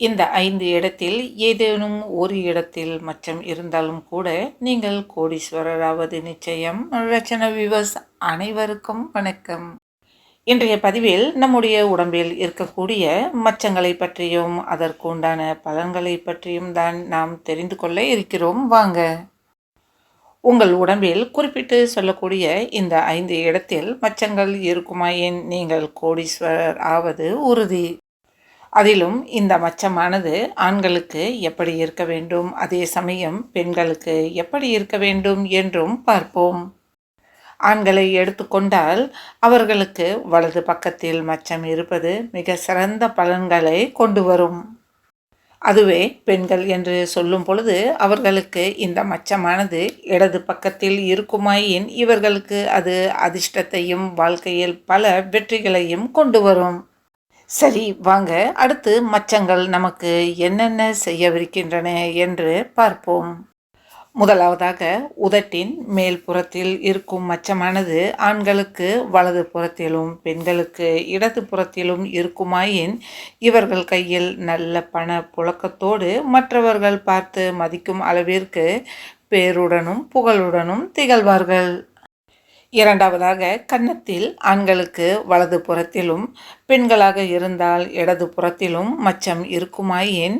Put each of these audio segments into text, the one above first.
இந்த ஐந்து இடத்தில் ஏதேனும் ஒரு இடத்தில் மச்சம் இருந்தாலும் கூட நீங்கள் கோடீஸ்வரராவது நிச்சயம். ரச்சன விவஸ் அனைவருக்கும் வணக்கம். இன்றைய பதிவில் நம்முடைய உடம்பில் இருக்கக்கூடிய மச்சங்களை பற்றியும் அதற்கு உண்டான பலன்களை பற்றியும் தான் நாம் தெரிந்து கொள்ள இருக்கிறோம். வாங்க. உங்கள் உடம்பில் குறிப்பிட்டு சொல்லக்கூடிய இந்த ஐந்து இடத்தில் மச்சங்கள் இருக்குமாயின் நீங்கள் கோடீஸ்வரர் ஆவது உறுதி. அதிலும் இந்த மச்சமானது ஆண்களுக்கு எப்படி இருக்க வேண்டும்? அதே சமயம் பெண்களுக்கு எப்படி இருக்க வேண்டும் என்றும் பார்ப்போம். ஆண்களை எடுத்துக்கொண்டால் அவர்களுக்கு வலது பக்கத்தில் மச்சம் இருப்பது மிக சிறந்த பலன்களை கொண்டு வரும். அதுவே பெண்கள் என்று சொல்லும் பொழுது அவர்களுக்கு இந்த மச்சமானது இடது பக்கத்தில் இருக்குமாயின் இவர்களுக்கு அது அதிர்ஷ்டத்தையும் வாழ்க்கையில் பல வெற்றிகளையும் கொண்டு வரும். சரி வாங்க. அடுத்து மச்சங்கள் நமக்கு என்னென்ன செய்யவிருக்கின்றன என்று பார்ப்போம். முதலாவதாக உதட்டின் மேல் புறத்தில் இருக்கும் மச்சமானது ஆண்களுக்கு வலது புறத்திலும் பெண்களுக்கு இடது புறத்திலும் இருக்குமாயின் இவர்கள் கையில் நல்ல பண புழக்கத்தோடு மற்றவர்கள் பார்த்து மதிக்கும் அளவிற்கு பேருடனும் புகழுடனும் திகழ்வார்கள். இரண்டாவதாக கன்னத்தில் ஆண்களுக்கு வலது புறத்திலும் பெண்களாக இருந்தால் இடது புறத்திலும் மச்சம் இருக்குமாயின்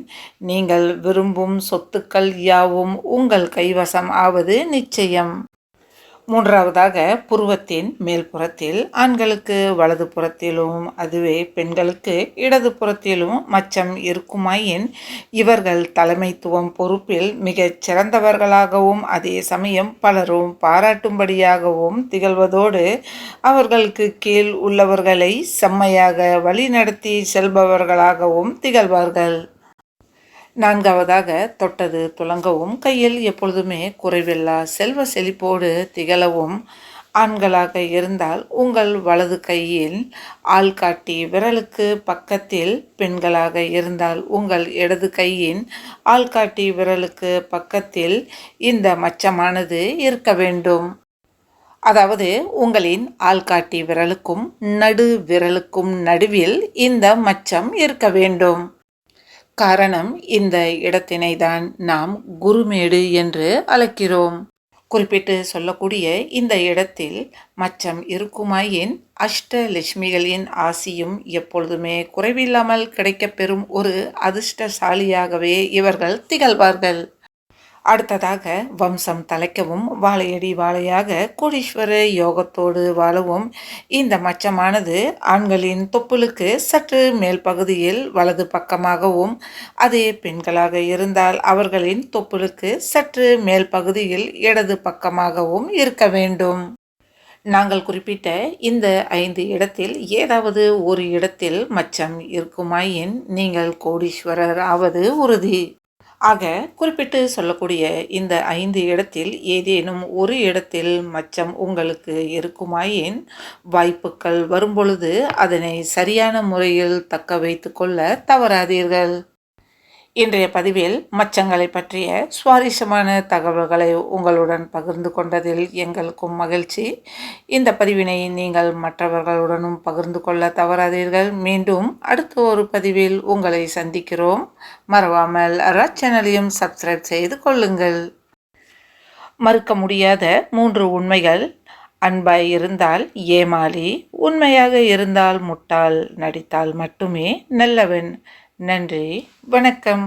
நீங்கள் விரும்பும் சொத்துக்கள் யாவும் உங்கள் கைவசம் ஆவது நிச்சயம். மூன்றாவதாக புருவத்தின் மேல்புறத்தில் ஆண்களுக்கு வலது புறத்திலும் அதுவே பெண்களுக்கு இடது புறத்திலும் மச்சம் இருக்குமாயின் இவர்கள் தலைமைத்துவம் பொறுப்பில் மிகச் சிறந்தவர்களாகவும் அதே சமயம் பலரும் பாராட்டும்படியாகவும் திகழ்வதோடு அவர்களுக்கு கீழ் உள்ளவர்களை செம்மையாக வழிநடத்தி செல்பவர்களாகவும் திகழ்வார்கள். நான்காவதாக தொட்டது துலங்கவும் கையில் எப்பொழுதுமே குறைவில்லா செல்வ செழிப்போடு திகழவும் ஆண்களாக இருந்தால் உங்கள் வலது கையில் ஆள்காட்டி விரலுக்கு பக்கத்தில் பெண்களாக இருந்தால் உங்கள் இடது கையின் ஆள்காட்டி விரலுக்கு பக்கத்தில் இந்த மச்சமானது இருக்க வேண்டும். அதாவது உங்களின் ஆள்காட்டி விரலுக்கும் நடு விரலுக்கும் நடுவில் இந்த மச்சம் இருக்க வேண்டும். காரணம் இந்த இடத்தினை தான் நாம் குருமேடு என்று அழைக்கிறோம். குறிப்பிட்டு சொல்லக்கூடிய இந்த இடத்தில் மச்சம் இருக்குமாயின் அஷ்டலட்சுமிகளின் ஆசியும் எப்பொழுதுமே குறைவில்லாமல் கிடைக்கப்பெறும் ஒரு அதிர்ஷ்டசாலியாகவே இவர்கள் திகழ்வார்கள். அடுத்ததாக வம்சம் தலைக்கவும் வாழையடி வாழையாக கோடீஸ்வர யோகத்தோடு வாழவும். இந்த மச்சமானது ஆண்களின் தொப்புளுக்கு சற்று மேல் பகுதியில் வலது பக்கமாகவும் அதே பெண்களாக இருந்தால் அவர்களின் தொப்புளுக்கு சற்று மேல் பகுதியில் இடது பக்கமாகவும் இருக்க வேண்டும். நாங்கள் குறிப்பிட்ட இந்த ஐந்து இடத்தில் ஏதாவது ஒரு இடத்தில் மச்சம் இருக்குமாயின் நீங்கள் கோடீஸ்வரர் ஆவது உறுதி. ஆக குறிப்பிட்டு சொல்லக்கூடிய இந்த ஐந்து இடத்தில் ஏதேனும் ஒரு இடத்தில் மச்சம் உங்களுக்கு இருக்குமாயின் வாய்ப்புகள் வரும்பொழுது அதனை சரியான முறையில் தக்க வைத்து கொள்ள தவறாதீர்கள். இன்றைய பதிவில் மச்சங்களை பற்றிய சுவாரஸ்யமான தகவல்களை உங்களுடன் பகிர்ந்து கொண்டதில் எங்களுக்கும் மகிழ்ச்சி. இந்த பதிவினை நீங்கள் மற்றவர்களுடனும் பகிர்ந்து கொள்ள தவறாதீர்கள். மீண்டும் அடுத்த ஒரு பதிவில் உங்களை சந்திக்கிறோம். மறவாமல் சேனலையும் சப்ஸ்கிரைப் செய்து கொள்ளுங்கள். மறுக்க முடியாத மூன்று உண்மைகள். அன்பாய் இருந்தால் ஏமாளி உண்மையாக இருந்தால் முட்டாள் நடித்தால் மட்டுமே நல்லவன். நன்றி வணக்கம்